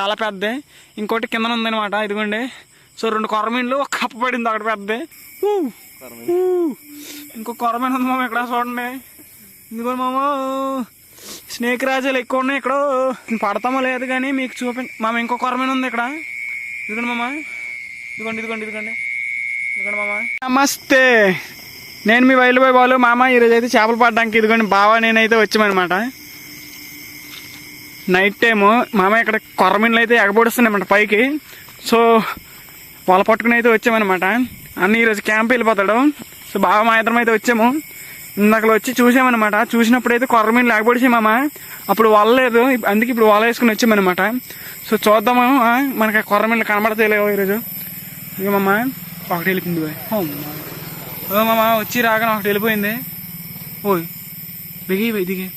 చాలా పెద్దది. ఇంకోటి కిందన ఉందన్నమాట ఇదిగోండి. సో రెండు కొరమీన్లు ఒక కప్ప పడింది ఒకటి పెద్దది. ఇంకో కొరమీన్ ఉంది మామ ఇక్కడ చూడండి. ఇదిగో మామ స్నేక్ రాజులు ఎక్కువ ఉన్నాయి ఇక్కడ. పడతామో లేదు కానీ మీకు చూపి మామ ఇంకో కొరమీన్ ఉంది ఇక్కడ. ఇదిగోండి మామ. ఇదిగోండి ఇదిగోండి ఇదిగోండి. ఇదిగోండి మామ. నమస్తే. నేను మీ వైలుబాయ్ బాలు. మామ ఈరోజు అయితే చేపలు పడడానికి ఇదిగోండి బావా నేనైతే వచ్చామన్నమాట. నైట్ టైము మామ ఇక్కడ కొర్రమీన్లు అయితే ఎగబొడుస్తున్నాయన్నమాట పైకి. సో వల పట్టుకుని అయితే వచ్చామన్నమాట. అన్న ఈరోజు క్యాంప్ వెళ్ళిపోతాడు. సో బాగా మా ఇద్దరం అయితే వచ్చాము. ఇందాకలు వచ్చి చూసామన్నమాట. చూసినప్పుడు అయితే కొర్రమీన్లు ఎగబొడిసాయి మామ. అప్పుడు వలలేదు అందుకే ఇప్పుడు వల వేసుకుని వచ్చామన్నమాట. సో చూద్దాము. మనకి ఆ కొర్రమీన్లు కనబడతలేవు ఈరోజు. ఇక మామ ఒకటి వెళ్ళిపోయింది ఓ మామ వచ్చి రాగానే ఒకటి వెళ్ళిపోయింది. ఓయ్ దిగి దిగి.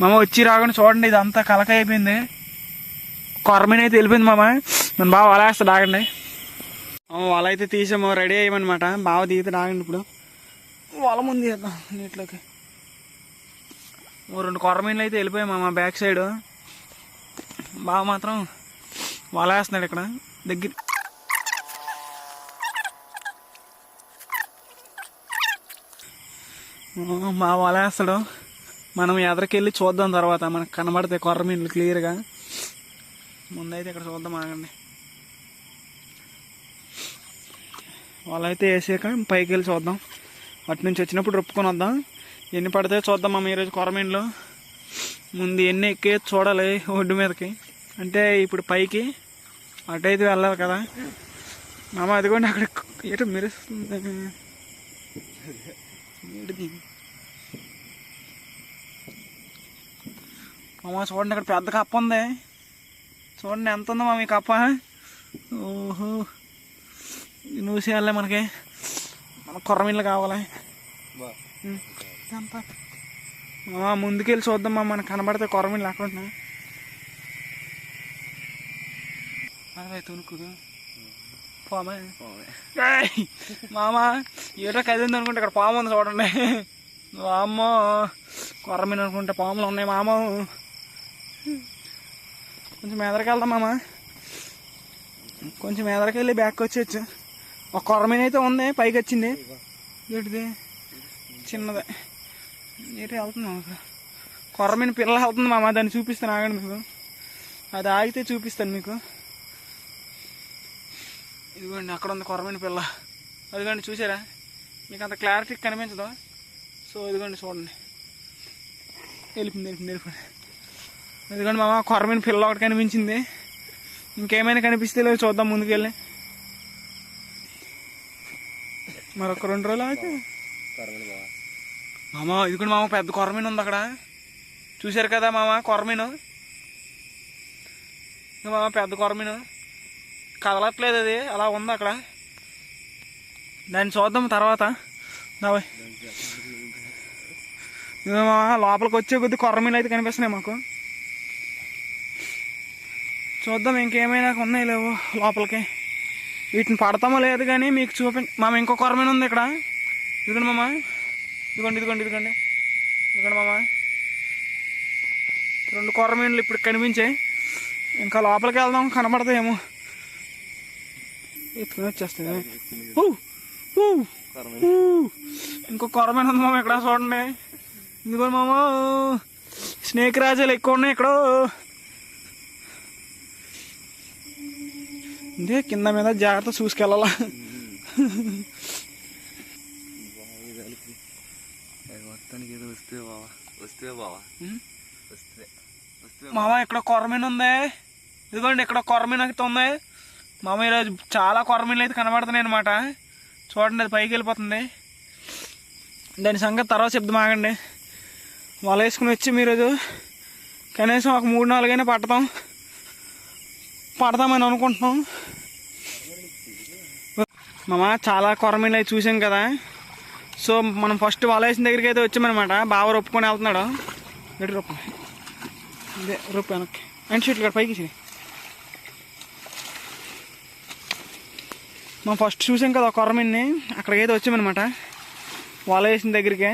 మామ వచ్చి రాకుండా చూడండి ఇదంతా కలక అయిపోయింది. కొరమీన అయితే వెళ్ళిపోయింది మామ. మన బావ వల వేస్తాడు ఆగండి. వల అయితే తీసాము రెడీ అయ్యమనమాట బావ దిగితే ఆగండి ఇప్పుడు. వల ముందు చేద్దాం నీటిలోకి. ఓ రెండు కొరమీన్లు అయితే వెళ్ళిపోయాయి మామ బ్యాక్ సైడ్. బావ మాత్రం వల వేస్తున్నాడు ఇక్కడ దగ్గర. మా వల వేస్తాడు. మనం ఎదరికెళ్ళి చూద్దాం తర్వాత. మనకు కనబడతాయి కొర్ర మీన్లు క్లియర్గా. ముందైతే ఇక్కడ చూద్దాం ఆగండి. వల అయితే వేసాక పైకి వెళ్ళి చూద్దాం. అటు నుంచి వచ్చినప్పుడు రొప్పుకొని వద్దాం. ఎన్ని పడితే చూద్దాం అమ్మ ఈరోజు కొరమీన్లు ముందు ఎన్ని ఎక్కి చూడాలి ఒడ్డు మీదకి. అంటే ఇప్పుడు పైకి అటు అయితే వెళ్ళాలి కదా. మామ అదిగోండి అక్కడ ఏటో మెరుస్తుంది. మామ చూడండి ఇక్కడ పెద్ద కప్ప ఉంది. చూడండి ఎంత ఉందో మా మీ కప్ప. ఓహో. నూసేయాలే మనకి. మన కొర్రమీళ్ళు కావాలి. ముందుకెళ్ళి చూద్దాం మా మనకు కనబడితే కొర్రమీళ్ళు అక్కడ ఉంటున్నాయి. అదే తునుకుదు పామే! మామ ఏటో కదిలింది అనుకుంటే ఇక్కడ పాము ఉంది చూడండి. అమ్మో కొర్రమీన అనుకుంటే పాములు ఉన్నాయి మామ. కొంచెం ఎదరికి వెళ్దాం మామ. కొంచెం ఎదరికి వెళ్ళి బ్యాక్ వచ్చేయచ్చు. ఒక కొర్రమీన అయితే ఉంది పైకి వచ్చింది. ఏంటిది? చిన్నదే. ఏంటి వెళ్తున్నాం కొర్రమీన పిల్ల వెళ్తుంది మామ దాన్ని చూపిస్తాను ఆగండి మీకు. అది ఆగితే చూపిస్తాను మీకు. ఇదిగోండి అక్కడ ఉంది కొరమైన పిల్ల. అదిగోండి చూసారా? మీకు అంత క్లారిటీ కనిపించదు. సో ఇదిగోండి చూడండి. వెళ్ళిపోయింది వెళ్ళిపోయింది వెళ్ళిపోయింది ఎందుకంటే మామ కొరమైన పిల్ల ఒకటి కనిపించింది. ఇంకేమైనా కనిపిస్తే లేదు చూద్దాం ముందుకెళ్ళి. మరొక రెండు రోజులు అయితే మామ ఇదిగోండి మామ పెద్ద కొరమీన ఉంది అక్కడ. చూశారు కదా మామ కొరమీను? మామ పెద్ద కొరమీను. కదలట్లేదు అది అలా ఉంది అక్కడ. దాన్ని చూద్దాం తర్వాత. మామ లోపలికి వచ్చే కొద్ది కొరమీలు అయితే కనిపిస్తున్నాయి మాకు. చూద్దాం ఇంకేమైనా ఉన్నాయి లేవు లోపలికి. వీటిని పడతామో లేదు కానీ మీకు చూపి మామ ఇంకో కొరమైన ఉంది ఇక్కడ. ఇదిగోండి మామ. ఇదిగోండి ఇదిగోండి ఇదిగోండి. ఇదిగోండి మామ. రెండు కొరమీన్లు ఇప్పుడు కనిపించాయి. ఇంకా లోపలికి వెళ్దాం కనబడతాయేమో ఎత్తుకుని వచ్చేస్తుంది. ఊ, ఇంకో కొరమైన ఉంది మామ ఇక్కడ చూడండి. ఇదిగోండి మామ. స్నేక్ రాజాలు ఎక్కువ ఉన్నాయి ఇక్కడ. ఇదే కింద మీద జాగ్రత్త చూసుకెళ్ళాలా? మొత్తానికి ఏదో వస్తే బావా. వస్తే బావా. ఉం? వస్తే. వస్తే మామ ఇక్కడ కొరమీన ఉంది. ఇదిగోండి ఇక్కడ కొరమీన అయితే ఉంది. మామ ఈరోజు చాలా కొరమీనలు అయితే కనబడుతున్నాయి అనమాట చూడండి అది పైకి వెళ్ళిపోతుంది. దాని సంగతి తర్వాత చెప్దాం ఆగండి. వల వేసుకుని వచ్చి మీరోజు కనీసం ఒక మూడు నాలుగైనా పడతాం పడదామని అనుకుంటున్నాం. మామ చాలా కొరమీనలు అయితే చూసాం కదా. సో మనం ఫస్ట్ వల వేసిన దగ్గరికి అయితే వచ్చామన్నమాట. బాగా రొప్పుకొని వెళ్తున్నాడు. ఎటు రొప్పు. ఇదే రూపాయి వెనక్కి. అండ్ షీట్లు కదా పైకి మనం ఫస్ట్ చూసాం కదా ఒక అక్కడికైతే వచ్చామన్నమాట. వల వేసిన దగ్గరికి.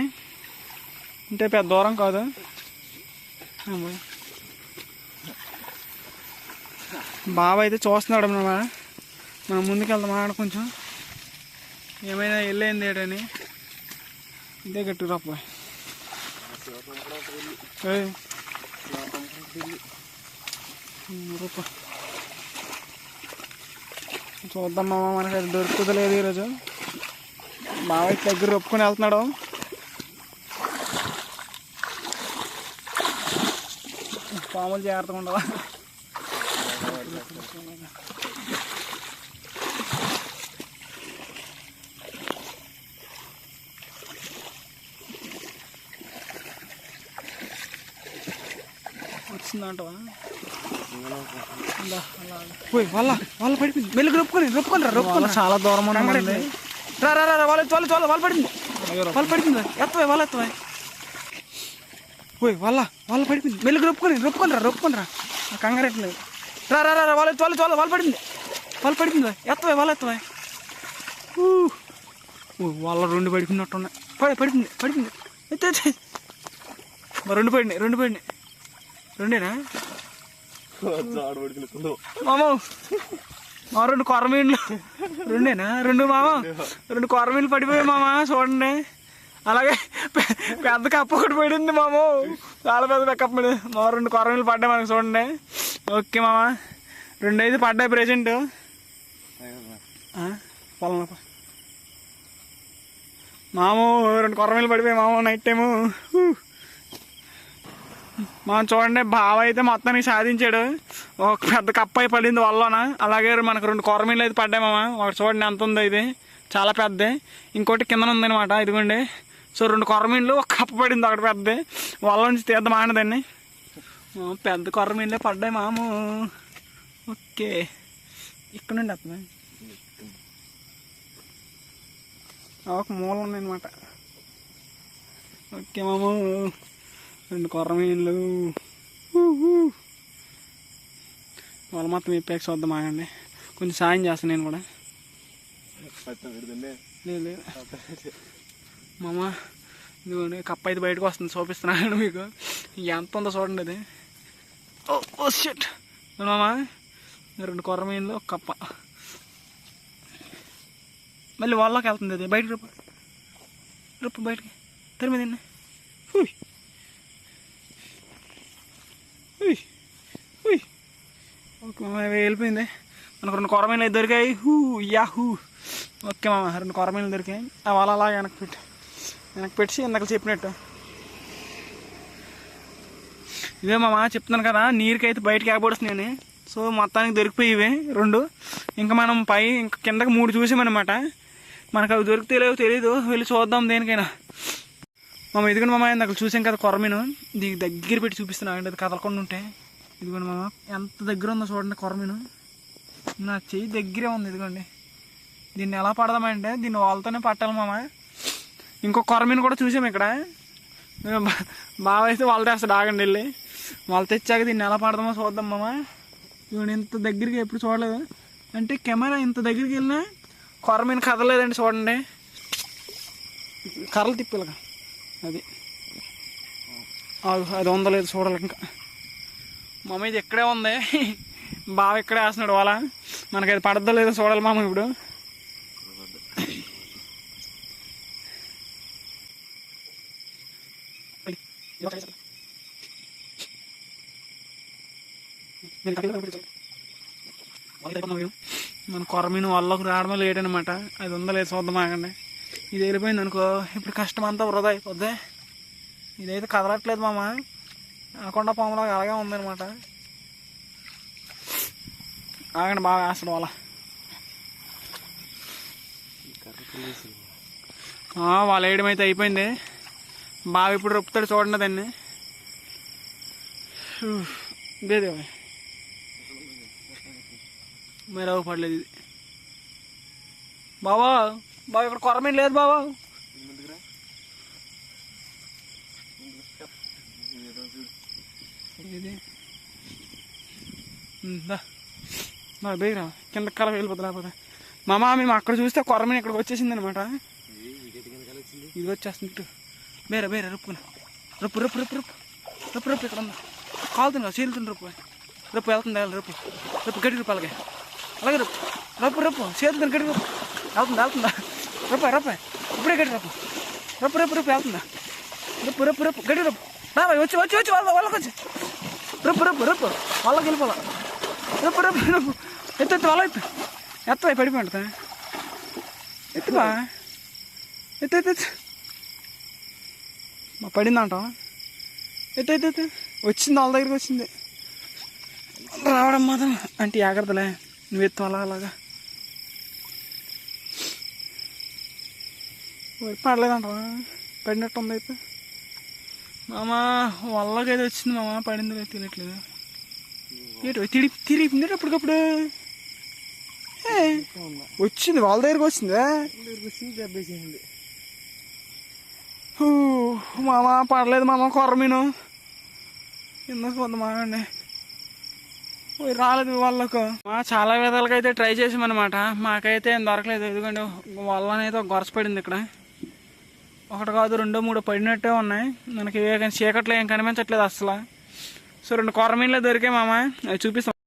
అంటే పెద్ద దూరం కాదు. బావ అయితే చూస్తున్నాడు అన్నమాట మనం ముందుకెళ్దామా ఆడ కొంచెం? ఏమైనా వెళ్ళేంది ఏడని ఇదే గట్టు రప్ప రూప. చూద్దాం మామ మనకి అది దొరుకుతుంది లేదు ఈరోజు బాబాయ్ దగ్గర ఒప్పుకొని వెళ్తున్నాడు. పాములు జాగ్రత్తగా ఉండవా వచ్చిందంటవా? పోయి వాళ్ళ వాళ్ళ పడిపోయింది. మెల్లికి రొప్పుకొని రొప్పుకొని రా రొప్పుకొని చాలా దూరం ఉంది. రా రా రా వాళ్ళ వాళ్ళ వాళ్ళ వాళ్ళు పడింది. వాళ్ళు పడిపోయింది ఎత్తవే వాళ్ళ ఎత్తవే. పోయి వాళ్ళ వాళ్ళ పడిపోయింది. మెల్లికి రొప్పుకొని రొప్పుకొని రా రొప్పుకొని రా. కంగారెట్లేదు రా రా రా రా, వాళ్ళ వాళ్ళ వాళ్ళ వాళ్ళు పడింది. వాళ్ళు పడిపోయింది ఎత్తవే వాళ్ళు ఎత్తవే. వాళ్ళ రెండు పడిపోయినట్టున్నాయి పడి పడిపోయింది పడిపోయింది ఎత్తే రెండు పడినాయి రెండు పడినాయి రెండేనా? మామ. మా రెండు కొరమీన్లు రెండేనా? రెండు మామ? రెండు కొరమీన్లు పడిపోయాయి మామ చూడండి. అలాగే పెద్ద కప్ప ఒకటి పడింది మాము. చాలా పెద్ద కప్ప పడింది. మా రెండు కొరమీలు పడ్డాయి మనకి చూడండి. ఓకే మామ. రెండు ఐదు పడ్డాయి ప్రెజెంట్ పొలం మాము రెండు కొరమీలు పడిపోయాయి మామ నైట్ టైము. మనం చూడండి బావ అయితే మొత్తానికి సాధించాడు. ఒక పెద్ద కప్పాయి పడింది వల్లన అలాగే మనకు రెండు కొరమీలు అయితే పడ్డాయి మామ. ఒకటి చూడండి ఎంత ఉందో ఇది. చాలా పెద్ద ఇంకోటి కిందన ఉందన్నమాట. ఇదిగోండి. సో రెండు కొరమీన్లు ఒక కప్ప పడింది ఒకటి పెద్ద వల్ల నుంచి తీద్దాం ఆనదాన్ని ఆ, పెద్ద కొరమీన్లే పడ్డాయి మాము. ఓకే. ఇక్కడ నుండి వస్తుంది ఒక మూల ఉందన్నమాట. ఓకే మాము. రెండు కొర్రమీన్లు వాళ్ళు మొత్తం ఇప్పాక చూద్దాం ఆగండి కొంచెం సాయం చేస్తాను నేను కూడా. లేదు లేదు. మామ ఇదిగోండి కప్ప అయితే బయటకు వస్తుంది చూపిస్తున్నాను మీకు. ఎంత ఉందో చూడండి అది. ఓ ఓ షట్ మామ రెండు కొర్రమీన్లు ఒక కప్ప. మళ్ళీ వాళ్ళకి వెళ్తుంది అది. బయటకు రూప. రూప బయటకి. తెరిమి తిన్న. హుయ్. హుయ్. హుయ్. ఓకే మామ వెళ్ళిపోయింది. మనకు రెండు కొరమీలు అయితే దొరికాయి. హూ యా హూ ఓకే మామ రెండు కొరమీలు దొరికాయి. అవి అలా వెనక్కి పెట్టి. నాకు పెట్టి ఇందాక చెప్పినట్టు. ఇదే మామ చెప్తున్నాను కదా నీరుకైతే బయటకి ఎగబడుతున్నాయని సో మొత్తానికి దొరికిపోయి ఇవి రెండు. ఇంకా మనం పై ఇంకా కిందకి మూడు చూసామన్నమాట. మనకు అవి దొరికితే లేవో తెలీదు. వెళ్ళి చూద్దాం దేనికైనా. మామ ఎదుగుని మామ ఇందాక చూసాం కదా కొరమీను. దీనికి దగ్గర పెట్టి చూపిస్తున్నా. అండి అది కదలకుండా ఉంటే. ఇదిగోండి మామ ఎంత దగ్గర ఉందో చూడండి కొరమీను. నా చెయ్యి దగ్గరే ఉంది ఇదిగోండి. దీన్ని ఎలా పడదామంటే దీన్ని వాళ్ళతోనే పట్టాలి మామ. ఇంకో కొరమీను కూడా చూసాం ఇక్కడ. బా- బావ అయితే వాళ్ళు తెస్తాడు ఆగండి వెళ్ళి. వాళ్ళు తెచ్చాక దీన్ని ఎలా పడదామో చూద్దాం మామ. ఇవన్నీ ఇంత దగ్గరికి ఎప్పుడు చూడలేదు. అంటే కెమెరా ఇంత దగ్గరికి వెళ్ళినా కొరమీను కదలేదండి చూడండి. కర్రలు తిప్పలుగా. అది. అది ఉందో లేదు చూడాలి ఇంకా. మామ ఇది ఇక్కడే ఉంది. బావ ఇక్కడే వేస్తున్నాడు వాళ్ళ మనకి అది పడద్దో లేదో చూడాలి మామ ఇప్పుడు. మన కొరమీను వాళ్ళకు రావడమే లేట్ అనమాట అది ఉందో లేదు చూద్దాం ఆగండి. ఇది వెళ్ళిపోయింది అనుకో. ఇప్పుడు కష్టం అంతా వృధా అయిపోద్ది. ఇదైతే కదలట్లేదు మామ. అనకుండా పాములాగా అలాగే ఉందన్నమాట. ఆగండి బాగా వేస్తాడు వాళ్ళ. వాళ్ళ వేయడం అయితే అయిపోయింది. బాగా ఇప్పుడు రొప్పుతాడు చూడండి దాన్ని. ఇదేదే. మరి అవ్వ పడలేదు ఇది. బావా బావ ఇక్కడ కొరమేం లేదు బావా. నా బేరా కింద కల వెళ్ళిపోతుంది లేకపోతే. మామ మేము అక్కడ చూస్తే కొరమీన ఇక్కడికి వచ్చేసింది అనమాట ఇది వచ్చేస్తున్నట్టు మేరే మేరే రప్పుకుని. రొప్పు రప్పు రప్పు రప్పు. రొప్పు రప్పు ఇక్కడ ఉందా. కాలుతుంది కదా చీలుతుంది రొప్పు. రేపు వెళ్తుంది రేపు రొప్పు. గడి రూపు అలాగే. అలాగే రొప్పు. రొప్పు రేపు చేతులు గడి రప్పు. వెళ్తుందా వెళ్తుందా? రూపాయి రూపాయి ఇప్పుడే గడి రప్పు. రొప్పు రేపు రేపు వెళ్తుందా? రేపు రేపు రప్పు. గడి రేపు రా వచ్చి వచ్చి వచ్చి వాళ్ళ వాళ్ళకి వచ్చి. రేపు రేపు రొప్పు. వాళ్ళకి వెళ్ళిపోవాలా రొప్పు రేపు రేపు ఎత్తు ఎత్తు వాళ్ళ ఎత్తు ఎత్త పడిపోయి ఉంటుంది? ఎత్తు ఎత్తు. పడిందంట ఎత్తు ఎత్తు వచ్చింది వాళ్ళ దగ్గరికి వచ్చింది. రావడం మాత్రం అంటే జాగ్రత్తలే. నువ్వు ఎత్తు అలా అలాగా. ఓయ్, పడలేదంటవా? పడినట్టు ఉంది అయితే. మామ వల్లకైతే వచ్చింది మామ పడింది లేదు తెలియట్లేదు. ఏంటి తిరిగి తిరిగి అప్పటికప్పుడు? ఏ, వచ్చింది వాళ్ళ దగ్గరికి వచ్చిందా? వచ్చింది దెబ్బేసింది హూ, మామ పడలేదు మామ కొర్రమీను ఎందుకు పోతుంది మామండి పోయి రాలేదు వాళ్ళకు. మా చాలా విధాలుగా అయితే ట్రై చేసామన్నమాట మాకైతే ఏం దొరకలేదు. ఎందుకంటే వాళ్ళనైతే ఒక గొరస పడింది ఇక్కడ. ఒకటి కాదు రెండో మూడో పడినట్టే ఉన్నాయి. మనకి చీకట్లో ఏం కనిపించట్లేదు అసలు. సో రెండు కొర్రమీన్లే దొరికాయి మామ. అవి చూపిస్తాం.